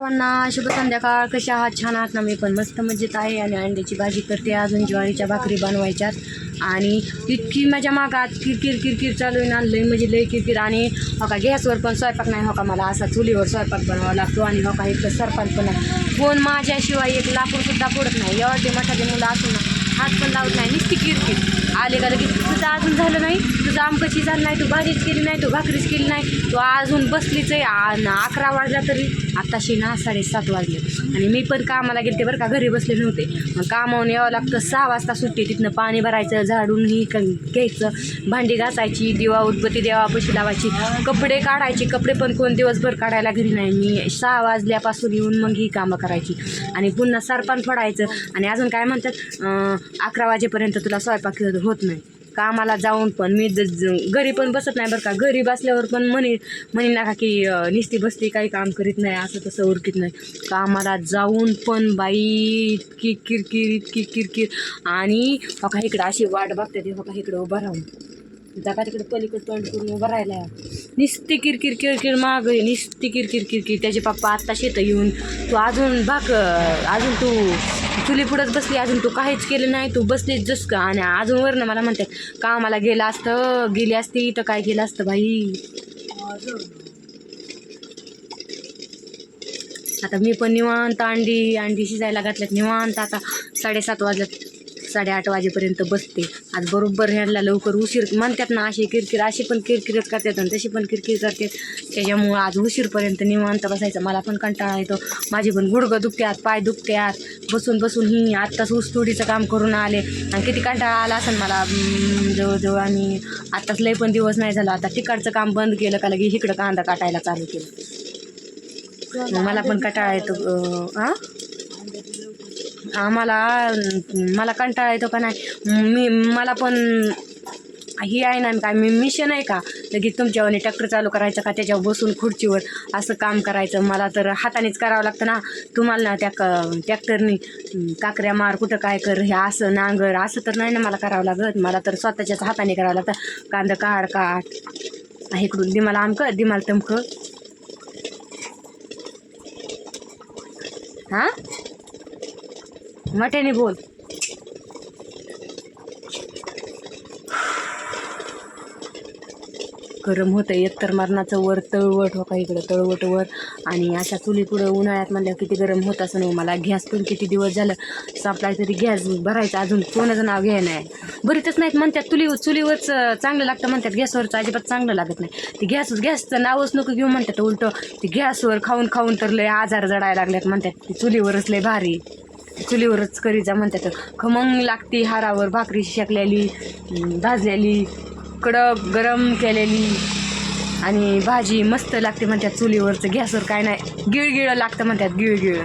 सर्वांना शुभ संध्याकाळ. कशा आहात? छान आहात ना? मी पण मस्त मजेत आहे आणि अंड्याची भाजी करते अजून ज्वारीच्या भाकरी बनवायच्यात. आणि इतकी माझ्या मागात. किरकिर किरकिर चालू आहे ना? लई म्हणजे लई किरकिर. आणि हो का गॅसवर पण स्वयंपाक नाही. हो का मला असा चुलीवर स्वयंपाक बनवावा लागतो आणि हो का इतकं सरपंच पण नाही माझ्याशिवाय एक लाकूडसुद्धा पडत नाही. एवढे मोठाले मुलं असून ना हात पण लावत नाही. नुसती किरकिर. आले का लगेच? तुझं अजून झालं नाही? तुझं आमकशी झालं नाही? तू भाजीच केली नाही? तू भाकरीच केली नाही? तू अजून बसलीच आहे. अकरा वाजला तरी आत्ताशी ना साडेसात वाजले. आणि मी पण कामाला गेलते बरं का घरी बसले नव्हते. मग कामावून यावं लागतं. सहा वाजता सुट्टी तिथनं पाणी भरायचं झाडून ही क- घ्यायचं भांडी घासायची दिवा उदबत्ती देवापाशी लावायची कपडे काढायचे. कपडे पण कोण दिवसभर काढायला घरी नाही. मी सहा वाजल्यापासून येऊन मग ही कामं करायची. आणि पुन्हा सरपण फोडायचं आणि अजून काय म्हणतात अकरा वाजेपर्यंत तुला स्वयंपाक होत नाही. कामाला जाऊन पण मी ज- ज- घरी पण बसत नाही बरं का. घरी बसल्यावर पण म्हणे म्हणे नका की निस्ती बसती काही काम करीत नाही असं तसं उरकीत नाही. कामाला जाऊन पण बाई इतकी किरकिर इतकी किरकिर. आणि हो इकडं अशी वाट बघते ते हो इकडं उभं राहून. जागा तिकडे पलीकडे तोंड करून उभं राहिला निस्ती किरकिर किरकिर माग निस्ती किरकिर किरकिर. त्याचे पप्पा आत्ता शेतं येऊन तू अजून भाक अजून तू चुलीपुढंच बसली अजून तू काहीच केलं नाही तू बसलीच जस का? आणि अजून वरनं मला म्हणतात कामाला गेलं असतं गेली असती तर काय केलं असतं बाई? आता मी पण निवांत अंडी अंडी शिजायला घातल्यात निवांत आता साडेसात वाजल्यात साडेआठ वाजेपर्यंत बसते. आज बरोबर ह्यांना लवकर उशीर म्हणतात ना अशी किरकिर अशी पण किरकिरच करतात आणि तशी पण किरकिर करतात. त्याच्यामुळं आज उशीरपर्यंत निवांत बसायचं. मला पण कंटाळा येतो. माझी पण गुडघं दुखत्यात पाय दुखत्यात बसून बसून ही आत्ताच ऊसतोडीचं काम करून आले. आणि किती कंटाळा आला असेल मला. जवळजवळ आणि आत्ताच लय पण दिवस नाही झाला. आता तिकडचं काम बंद केलं का लगे इकडं कांदा काटायला चालू केलं. मला पण कंटाळा येतो आ? आम्हाला मला कंटाळा येतो का नाही? मी मला पण ही आहे ना काय मी मिशन आहे का? लगेच तुमच्यावरने ट्रॅक्टर चालू करायचं का? त्याच्यावर बसून खुर्चीवर असं काम करायचं. मला तर हातानेच करावं लागतं ना. तुम्हाला ना त्या क ट्रॅक्टरनी काकऱ्या मार कुठं काय कर हे असं नांगर असं तर नाही ना मला करावं लागत. मला तर स्वतःच्याच हाताने करावं लागतं. कांदा काढ काढ. इकडून दिमाला आमकं दिमाला तमकं. हां मट्याने बोल. गरम होतं एकतर मरणाचं वर तळवट हो का इकडं तळवट वर. आणि अशा चुली पुढं उन्हाळ्यात म्हणलं किती गरम होत असं नाही हो. मला गॅस पण किती दिवस झालं सापलाय तरी गॅस भरायचं अजून कोणाचं नाव घ्याय नाही. भरीतच नाहीत म्हणतात चुली चुलीवरच चांगलं लागतं म्हणतात गॅसवरचं अजिबात चांगलं लागत नाही. ते गॅस गॅसचं नावच नको घेऊ म्हणतात उलटं. ते गॅसवर खाऊन खाऊन तर लय आजार जडायला लागल्यात म्हणतात ते चुलीवरच लय भारी. चुलीवरच करी जा म्हणतात. खमंग लागते हारावर भाकरी शेकलेली भाजलेली कडक गरम केलेली. आणि भाजी मस्त लागते म्हणतात चुलीवरचं. गॅसवर काय नाही. गिळगिळं लागतं म्हणतात गिळगिळं.